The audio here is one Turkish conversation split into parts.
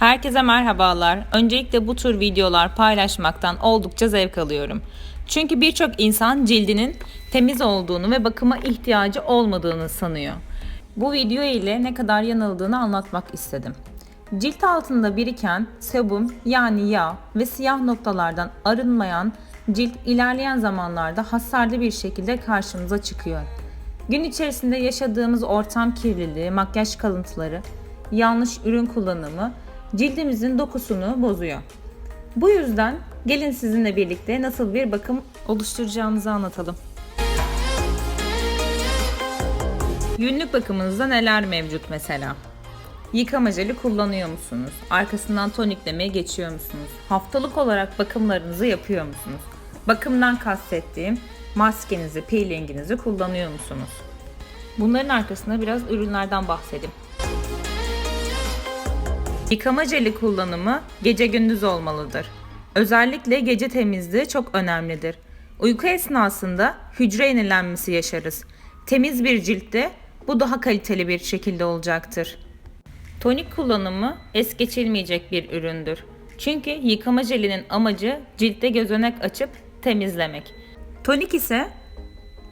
Herkese merhabalar. Öncelikle bu tür videolar paylaşmaktan oldukça zevk alıyorum. Çünkü birçok insan cildinin temiz olduğunu ve bakıma ihtiyacı olmadığını sanıyor. Bu video ile ne kadar yanıldığını anlatmak istedim. Cilt altında biriken sebum yani yağ ve siyah noktalardan arınmayan cilt ilerleyen zamanlarda hasarlı bir şekilde karşımıza çıkıyor. Gün içerisinde yaşadığımız ortam kirliliği, makyaj kalıntıları, yanlış ürün kullanımı cildimizin dokusunu bozuyor. Bu yüzden gelin sizinle birlikte nasıl bir bakım oluşturacağımızı anlatalım. Günlük bakımınızda neler mevcut mesela? Yıkama jeli kullanıyor musunuz? Arkasından toniklemeye geçiyor musunuz? Haftalık olarak bakımlarınızı yapıyor musunuz? Bakımdan kastettiğim maskenizi, peelinginizi kullanıyor musunuz? Bunların arkasında biraz ürünlerden bahsedeyim. Yıkama jeli kullanımı gece gündüz olmalıdır. Özellikle gece temizliği çok önemlidir. Uyku esnasında hücre yenilenmesi yaşarız. Temiz bir ciltte bu daha kaliteli bir şekilde olacaktır. Tonik kullanımı es geçilmeyecek bir üründür. Çünkü yıkama jelinin amacı ciltte gözenek açıp temizlemek. Tonik ise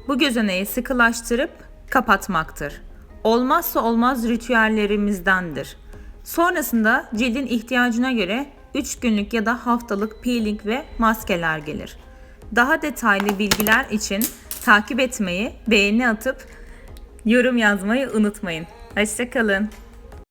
bu gözeneği sıkılaştırıp kapatmaktır. Olmazsa olmaz ritüellerimizdendir. Sonrasında cildin ihtiyacına göre 3 günlük ya da haftalık peeling ve maskeler gelir. Daha detaylı bilgiler için takip etmeyi, beğeni atıp yorum yazmayı unutmayın. Hoşçakalın.